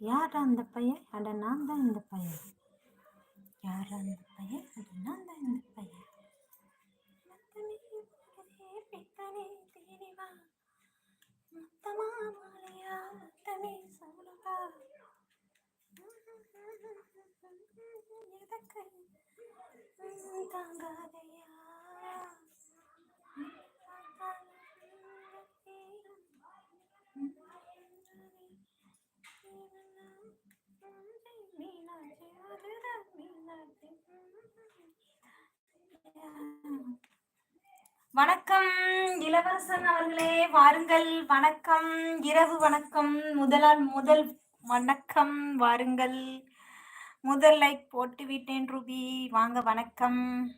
யார் அந்த பையன்? அட நான் தான் இந்த பையன். யார் அந்த பையன்? அட நான் தான் இந்த பையன். பித்தனே மாலையா? தாங்காதையா வணக்கம் இளவரசன் அவர்களே வாருங்கள். வணக்கம் இரவு வணக்கம். முதலால் முதல் வணக்கம் வாருங்கள். முதல் லைக் போட்டு விட்டேன் ரூபி. வாங்க வணக்கம்.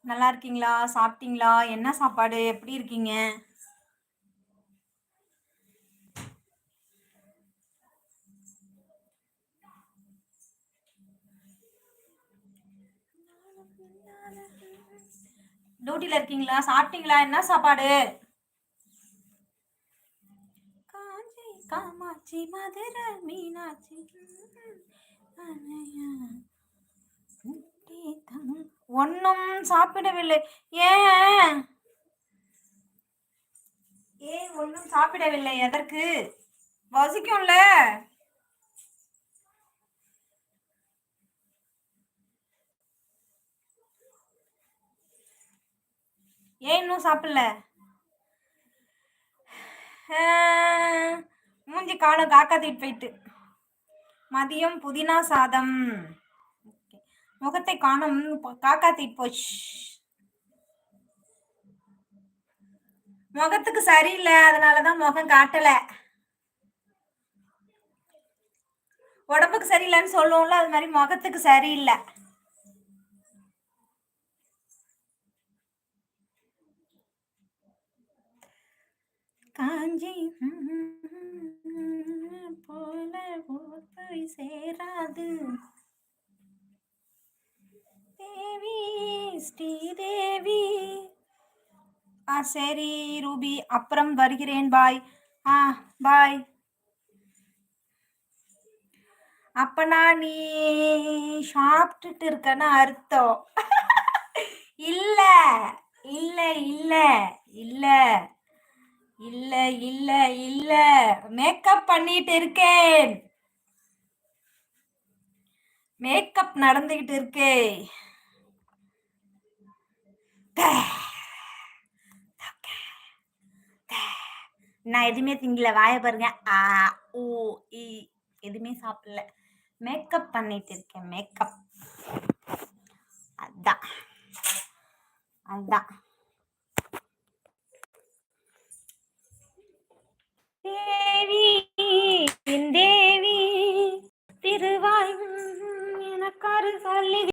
நல்லா இருக்கீங்களா? சாப்பிட்டீங்களா? என்ன சாப்பாடு? எப்படி இருக்கீங்க? டியூட்டில இருக்கீங்களா? சாப்பிட்டீங்களா? என்ன சாப்பாடு? காஞ்சி காமாட்சி மதுரை மீனாட்சி. ஒன்னும் சாப்பிடவில்லை. ஏன்? ஏன் ஒன்னும் சாப்பிடவில்லை? எதற்கு? வசிக்கும்ல. ஏன் இன்னும் சாப்பிடல? மூஞ்சி காலம் காக்காத்திட்டு போயிட்டு. மதியம் புதினா சாதம். முகத்தை காணும். காக்காத்திட்டு போச்சு முகத்துக்கு சரியில்லை. அதனாலதான் முகம் காட்டல. உடம்புக்கு சரியில்லைன்னு சொல்லுவோம்ல அது மாதிரி முகத்துக்கு சரியில்லை. காஞ்சி போல போய் சேராது. தேவி ஸ்ரீதேவி. ஆ சரி ரூபி அப்புறம் வருகிறேன் பாய். ஆ பாய். அப்பனா நீ சாப்பிட்டுட்டு இருக்கன்னு அர்த்தம். இல்ல இல்ல இல்ல இல்ல. இல்ல இல்ல இல்ல. மேக்கப் பண்ணிட்டு இருக்கேன். மேக்கப் நடந்துகிட்டு இருக்கே. நான் எதுவுமே திங்கல. வாய பாருங்க. ஆ ஓ இ எதுவுமே சாப்பிடல. மேக்கப் பண்ணிட்டு இருக்கேன். மேக்கப் அதான். அதான். தேவி